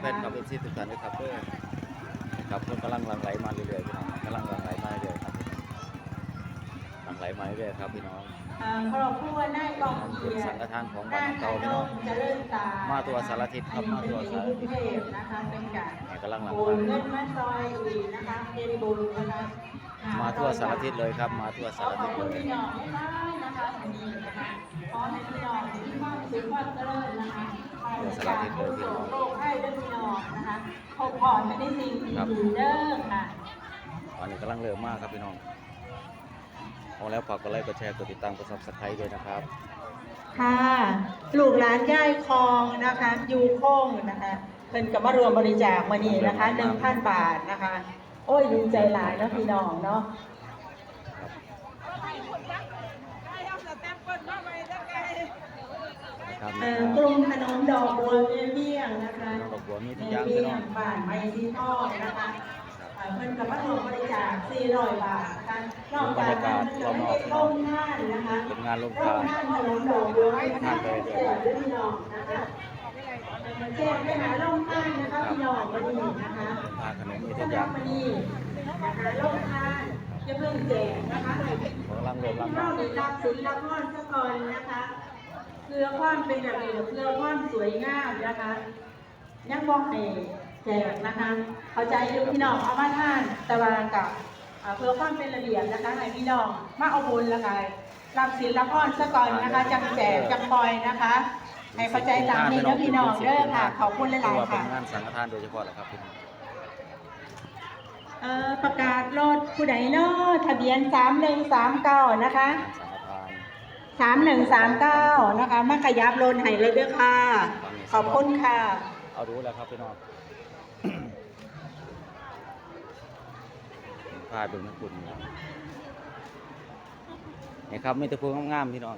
แฟนคลับเอฟซีทุกท่านด้วยครับเพื่อครับเพื่อนกำลังหลังไหลมาเรื่อยๆพี่น้องกำลังหลังไหลมาเรื่อยๆครับหลังไหลมาเรื่อยๆครับพี่น้องอ่าครอบครัวได้กองเชียเป็นสังร์ฆทานของบ้าด้านนเก่าพี่น้องเจริญตามาตัวสารทิศครับมาตัวสารทิศกรุงเทพนะคะเป็นการกำลังหลังโอมานเงินมาซอยอีกนะคะเป็นบุญนะคะอ่มาทั่วสารทิศเลยครับ มาทั่วขสาอรขทิอบศคุเลณยพี่น้องมากๆนะคะวันนี้นะคะขอให้พี่น้องที่มากสุขความเจริญนะคะ ไปจากทุกโศกโรคให้ด้วยพี่น้องนะคะขอพรไม่ได้สิ่งที่ดีเด้อค่ะตอนนี้กำลังเริ่มมากครับพี่น้องเอาแล้วฝากกดไลค์กดแชร์กดติดตามกดซับสไครต์ด้วยนะครับ ค่ะลูกหลานย่ายคองนะคะยูโค้งนะคะเพิ่นก็มารวมบริจาคมานี่นะคะ1,000บาทนะคะ โอ้ยดีใจหลายเนาะพี่น้องเนาะครับ เอ่นะอคกรับลุ่มขนมดอกบัวแม่เบี้ยงนะคะดอกบัวมีทุกแม่อย่างเบี้พี่ยน้องงบ้านไม้สีทองนะคะเอ่อเพิ่นก็มารวมบริจาค400 บาทนะคะนอกจากนั้นเพิ่นก็ได้เข้าท่านนะคะเป็นงานลงร่ทาวนมท่านขนมดอกบัวให้ท่านแจกด้วยพี่น้องนะคะแจกไปหาร่มท่านนะคะพี่น้องก็ดีนะคะทานขนมมีทุกสำอหรัย่าบงวันนี้นะคะร่มท่านจะเพิ่งแจกนะคะให้กำลังเริ่มพี่รัน้งองได้รับสินรับพรซะก่อนนะคะ เพื่อความเป็นระเบียบเพื่อความสวยงามนะคะยังบอกให้แจกนะคะเข้าใจอยู่พี่น้องเอามาท่านแต่ว่ากับอ่าเพื่อความเป็นระเบียบนะคะให้พี่น้องมาเอาบุญละกันรับสินรับพรซะก่อนนะคะจังแจกจังปล่อยนะคะให้เข้าใจตามนี้นะพี่น้องเด้อค่ะขอบคุณหถืลาอยว่าๆเป็นค่ะงานสังฆทานโดยเฉพาะแหละครับพี่น้องเอ่อประกาศรถผู้ใดเนาะทะเบียนสามหนึ่งสามเก้านะคะงาน สังฆทานสามหนึ่งสามเก้านะคะมาขยับรถให้เลยเด้อค่ะ ขอบคุณค่ะ เอารู้แล้วครับพี่น้อง พาดูนักบุญครับนี่ครับไม่ตะพูงามๆพี่น้อง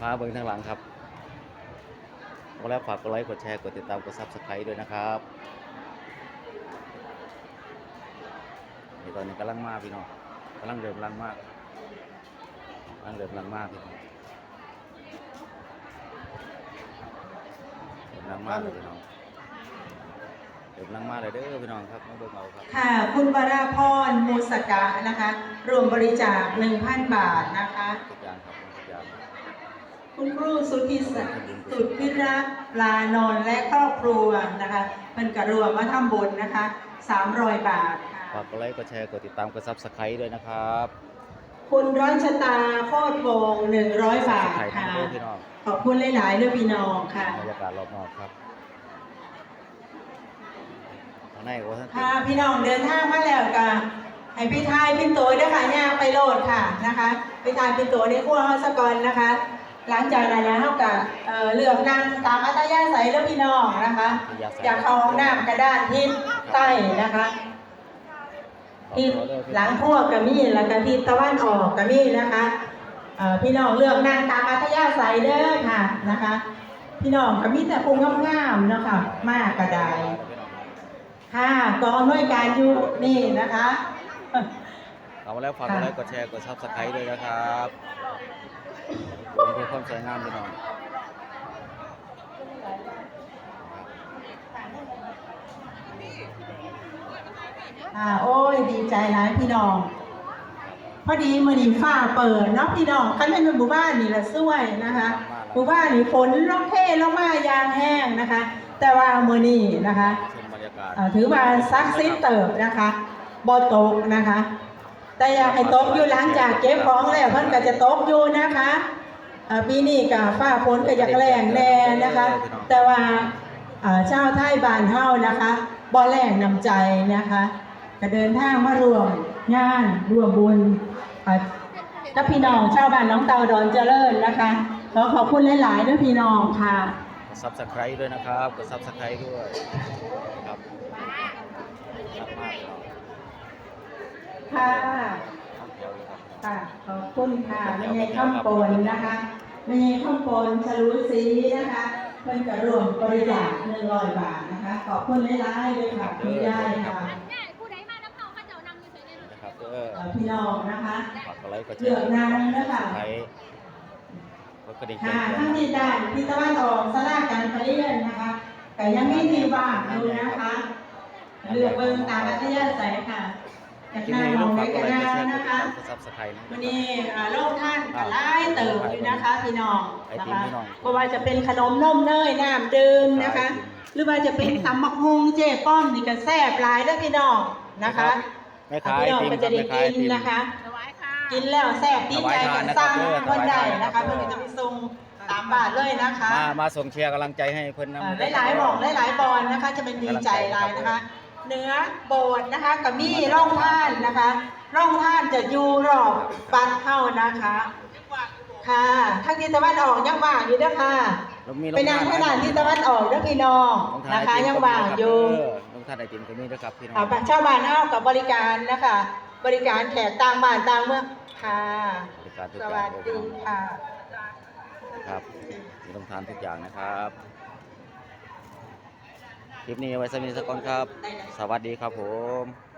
พาเบิ่งทางหลังครับก็แล้วฝากกดไลค์ กดแชร์ กดติดตาม กดซับสไครต์ด้วยนะครับนี่ตอนนี้กำลังมาพี่น้อง กำลังเริ่มรังมากกำลังเริ่มรังมากพี่น้องเริ่มรังมากเลยพี่น้องเริ่มรังมากเลยเด้อพี่น้องครับมาเบิ่งเอาครับ ค่ะ คุณวราพรมูสกะนะคะ รวมบริจาค1,000บาทนะคะทุกอย่างครับทุกอย่างคุณครูสุธิศสุดพิรักลานนท์และครอบครัวนะคะ มันกระรวมมาทำบุญนะคะ300บาทค่ะ ฝากกดไลค์ กดแชร์ กดติดตาม กดซับสไครต์ด้วยนะครับคุณร้อยชะตาโคตรวง100บาทไข่ทั้งค่ะเด้อพี่น้องขอบคุณหลายๆด้วยพี่น้องค่ะบรรยากาศรอบนอกครับข้างในโอ้ท่านค่ะพี่น้องเดินทางมาแล้วกันให้พี่ทายพี่ตัวด้วยค่ะย่างไปโหลดค่ะนะคะพี่ทายพี่ตัวในครัวเฮาสกอนนะคะ หลังจากนั้นแล้วเฮากับเอ่อเลือกนั่งตามอัตยาศัยแล้วพี่น้องนะคะ อยากเข้าห้องน้ำกระด้านทิศใต้นะคะ ทิศหลังพวกกะมีแล้วก็ทิศตะวันออกกะมีนะคะพี่น้องเลือกนั่งตามอัธยาศัยเด้อค่ะนะคะ พี่น้องก็มีแต่คงงามๆเนาะค่ะมากกระไดค่ะกองด้วยการอยู่นี่นะคะเอามาแล้วฝากกดไลค์กดแชร์กดซับสไครต์ด้วยนะครับขอบคุณเพื่อความสวยงามพี่น้อง อ่าโอ้ยดีใจหลายพี่น้อง พอดีมือนีฟ้าเปิดเนาะพี่น้องคันเป็นหมู่บ้านนี่ละสวยนะคะหมู่บ้านนี่ฝนลงเทลงมายางแห้งนะคะ แต่ว่ามือนี้นะคะชมบรรยากาศเอ่อถือว่าซักซิดเติบนะคะบอตกนะคะ แต่อยากให้ตกอยู่หลังจากเก็บของแล้วเพิ่นก็จะตกอยู่นะคะเอ่อปีนี้ก็ฟ้าฝนก็อยากแรงแน่นะคะ แต่ว่าเอ่อชาวไทยบ้านเฮานะคะบ่แรงนำใจนะคะ ก็เดินทางมารวมงานร่วมบุญเอ่อกับพี่น้องชาวบ้านน้องเตาดอนเจริญนะคะขอขอบคุณหลายๆด้วยพี่น้องค่ะกดซับสไครต์ด้วยนะครับกดซับสไครต์ด้วยครับรักมากพี่น้องค่ะท่องเที่ยวเลยครับค่ะขอบคุณค่ะไม่ใช่ข้ามปนนะคะไม่ใช่ข้ามปนฉลุสีนะคะเพิ่นกระรวมบริจาคหนึ่งร้อยบาทนะคะ ขอบคุณหลายๆด้วยค่ะคุณยายค่ะ พี่น้องนะคะฝากกดไลค์กดแชเลือกร์นางนะคะไลค์กดกกระดิ่งค่ะแจ้งเตือนทั้งที่ด้านทิศตะวันออกสลาการประเรียนนะคะแต่ยังมีที่ว่างอยู่นะคะเลือกเบิ่งตามอัธยาศัยค่ะจากคลิปหน้านี้มลูองกไว้ฝากกกัดนไลหค์กดน้าแชร์กดติดนะคะตามกดซับสไครต์วันนี้อ่าโลกท่านก็ไล่เติมอยู่นะคะพี่น้องไอนะติมคะพี่น้องเพราะว่าจะเป็นขนมนมเนยน้ำดื่มนะคะ หรือว่าจะเป็นตำมักฮุงเจ๊ป้อมนี่ก็แซ่บหลายเด้อพี่น้องนะคะ แม่ขายไอพี่น้องติมก็คจะรับได้แม่ขายไอกินติมนะคะถวายค่ะ กินแล้วแซ่บดีใจกันสร้างถวายทานนะครับคนใดถวายทานนะคะเพื่อนก็จะไปส่งตามบาทเลยนะคะมามาส่งเชียร์กำลังใจให้เพิ่นเอ่นำอหลายๆหม่องหลายๆบอลนะคะ จะเป็นดีใจหลายนะคะ เนื้อโบดนะคะกับมี่ร่องท่านนะคะร่องท่านจะอยู่รอบปัดเข้านะคะค่ะทางทิศตะวันออกยังว่างอยู่เด้อค่ะแล้วมีไปนางขนาดทิศตะวันออกเด้อพี่น้องนะคะยังว่างอยู่ลง ทานไอติมก็มีนะครับพี่น้องอ่าชาวบ้านเฮากับบริการนะคะ บริการแขกต่างบ้านต่างเมืองค่ะ บริการทุกสอย่าวังสดีค่ะครับมีต้องทานทุกอย่างนะครับ คลิปนี้เอาไว้สมิธสกอนครับ สวัสดีครับผม